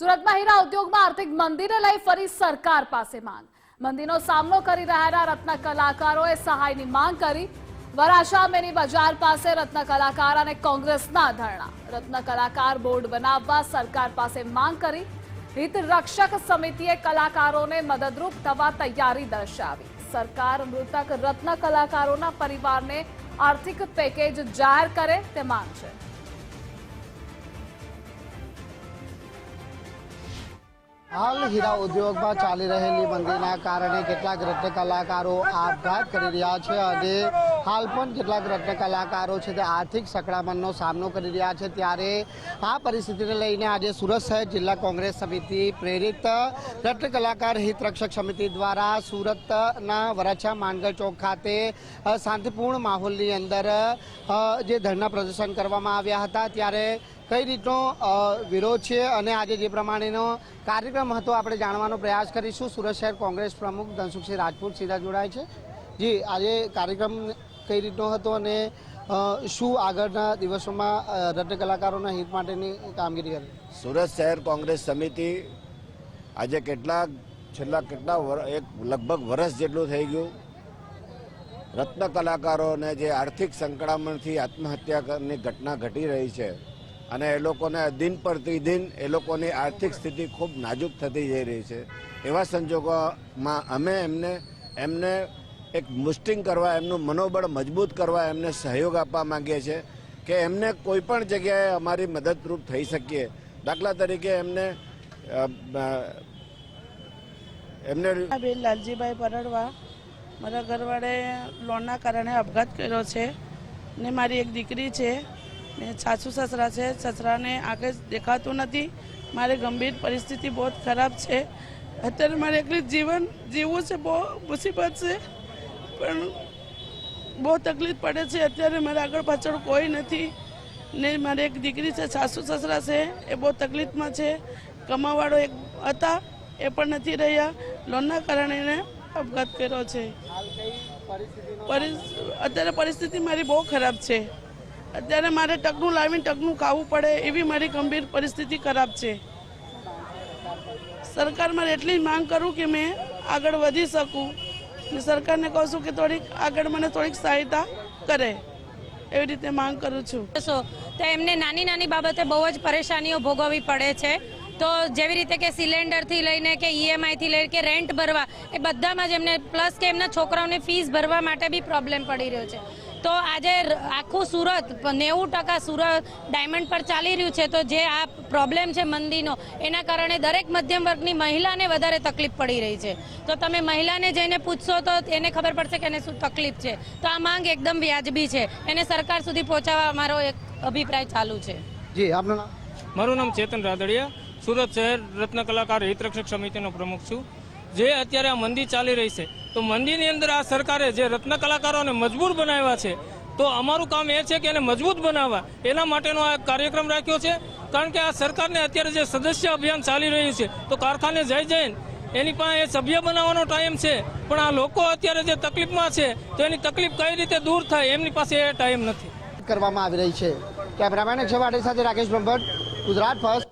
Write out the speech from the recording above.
સુરતમાં હીરા ઉદ્યોગમાં આર્થિક મંદીને લઈ ફરી સરકાર પાસે માંગ. મંદીનો સામનો કરી રહેલા રત્ન કલાકારોએ સહાયની માંગ કરી. વરાશા મેની બજાર પાસે રત્ન કલાકાર અને કોંગ્રેસના ધરણા. રત્ન કલાકાર બોર્ડ બનાવવા સરકાર પાસે માંગ કરી. હિત રક્ષક સમિતિએ કલાકારોને મદદરૂપ થવા તૈયારી દર્શાવી. સરકાર મૃતક રત્ન કલાકારોના પરિવારને આર્થિક પેકેજ જાહેર કરે તે માંગ છે. હાલ હીરા ઉદ્યોગમાં ચાલી રહેલી મંદીના કારણે કેટલાક રત્ન કલાકારો આપઘાત કરી રહ્યા છે અને હાલ પણ કેટલાક રત્ન કલાકારો છે તે આર્થિક સંકળામણનો સામનો કરી રહ્યા છે. ત્યારે આ પરિસ્થિતિને લઈને આજે સુરત શહેર જિલ્લા કોંગ્રેસ સમિતિ પ્રેરિત રત્ન કલાકાર હિતરક્ષક સમિતિ દ્વારા સુરતના વરાછા માનગઢ ચોક ખાતે શાંતિપૂર્ણ માહોલની અંદર જે ધરના પ્રદર્શન કરવામાં આવ્યા હતા. ત્યારે કઈ રીતનો વિરોધ છે અને આજે જે પ્રમાણેનો કાર્યક્રમ હતો આપણે જાણવાનો પ્રયાસ કરીશું. સુરત શહેર કોંગ્રેસ પ્રમુખ ધનસુખસિંહ રાજપૂત સીધા જોડાય છે. જી, આજે કાર્યક્રમ કઈ રીતનો હતો અને શું આગળના દિવસોમાં રત્ન કલાકારોના હિત માટેની કામગીરી કરી? સુરત શહેર કોંગ્રેસ સમિતિ આજે કેટલા છેલ્લા કેટલા એક લગભગ વર્ષ જેટલું થઈ ગયું. રત્ન કલાકારોને જે આર્થિક સંકળામણથી આત્મહત્યાની ઘટના ઘટી રહી છે અને એ લોકોને દિન પ્રતિદિન એ લોકોની આર્થિક સ્થિતિ ખૂબ નાજુક થતી જઈ રહી છે. એવા સંજોગોમાં અમે એમને એમને એક મુસ્ટિંગ કરવા, એમનું મનોબળ મજબૂત કરવા એમને સહયોગ આપવા માંગીએ છીએ કે એમને કોઈ પણ જગ્યાએ અમારી મદદરૂપ થઈ શકીએ. દાખલા તરીકે એમને એમને બેન લાલજીભાઈ પરડવા મારા ઘરવાળે લોનના કારણે આપઘાત કર્યો છે ને મારી એક દીકરી છે. ને સાસુ સસરા છે. સસરાને આગળ દેખાતું નથી. મારે ગંભીર પરિસ્થિતિ બહુ ખરાબ છે. અત્યારે મારે એકલી જીવન જીવવું છે બહુ મુસીબત છે. પણ બહુ તકલીફ પડે છે. અત્યારે મારે આગળ પાછળ કોઈ નથી. ને મારી એક દીકરી છે, સાસુ સસરા છે. એ બહુ તકલીફમાં છે. કમાવાળો એક હતા. એ પણ નથી રહ્યા. લોનના કારણે એને અપઘાત કર્યો છે. અત્યારે પરિસ્થિતિ મારી બહુ ખરાબ છે. અત્યારે મારે ટકનું લાવીને ટકનું ખાવું પડે એવી મારી ગંભીર પરિસ્થિતિ ખરાબ છે. સરકાર મારે એટલી જ માંગ કરું કે મેં આગળ વધી શકું. ને સરકારને કહું છું કે થોડીક આગળ મને થોડીક સહાયતા કરે. એવી રીતે માંગ કરું છું. તો એમને નાની નાની બાબતે બહુ જ પરેશાનીઓ ભોગવવી પડે છે. તો જેવી રીતે કે સિલિન્ડરથી લઈને કે ઈએમઆઈથી લઈને કે રેન્ટ ભરવા, એ બધામાં જ એમને, પ્લસ કે એમના છોકરાઓને ફીસ ભરવા માટે બી પ્રોબ્લેમ પડી રહ્યો છે. તો આજે આખું સુરત નેવું ટકા સુરત ડાયમંડ પર ચાલી રહ્યું છે. તો જે આ પ્રોબ્લેમ છે મંદીનો એના કારણે દરેક મધ્યમ વર્ગની મહિલાને વધારે તકલીફ પડી રહી છે. તો તમે મહિલાને જઈને પૂછશો તો એને ખબર પડશે કે એને શું તકલીફ છે. તો આ માંગ એકદમ વ્યાજબી છે. એને સરકાર સુધી પહોંચાડવા અમારો એક અભિપ્રાય ચાલુ છે. જી આપનું નામ? મારું નામ ચેતન રાદડિયા. સુરત શહેર રત્ન કલાકાર હિતરક્ષક સમિતિનો પ્રમુખ છું. જે અત્યારે આ મંદી ચાલી રહી છે. તો મંદીની અંદર આ સરકારે જે રત્ન કલાકારોને મજબૂર બનાવ્યા છે, તો અમારું કામ એ છે કે એને મજબૂત બનાવવા. એના માટેનો આ કાર્યક્રમ રાખ્યો છે. કારણ કે આ સરકારને અત્યારે જે સદસ્ય અભિયાન ચાલી રહ્યું છે, તો કારખાને જઈ જઈને એની પાસે સભ્ય બનાવવાનો ટાઈમ છે. પણ આ લોકો અત્યારે જે તકલીફમાં છે, તો એની તકલીફ કઈ રીતે દૂર થાય એમની પાસે એ ટાઈમ નથી. કરવામાં આવી રહી છે. કેમેરામેન અક્ષય વાડે સાથે રાકેશ બ્રહ્મભટ્ટ, ગુજરાત ફર્સ્ટ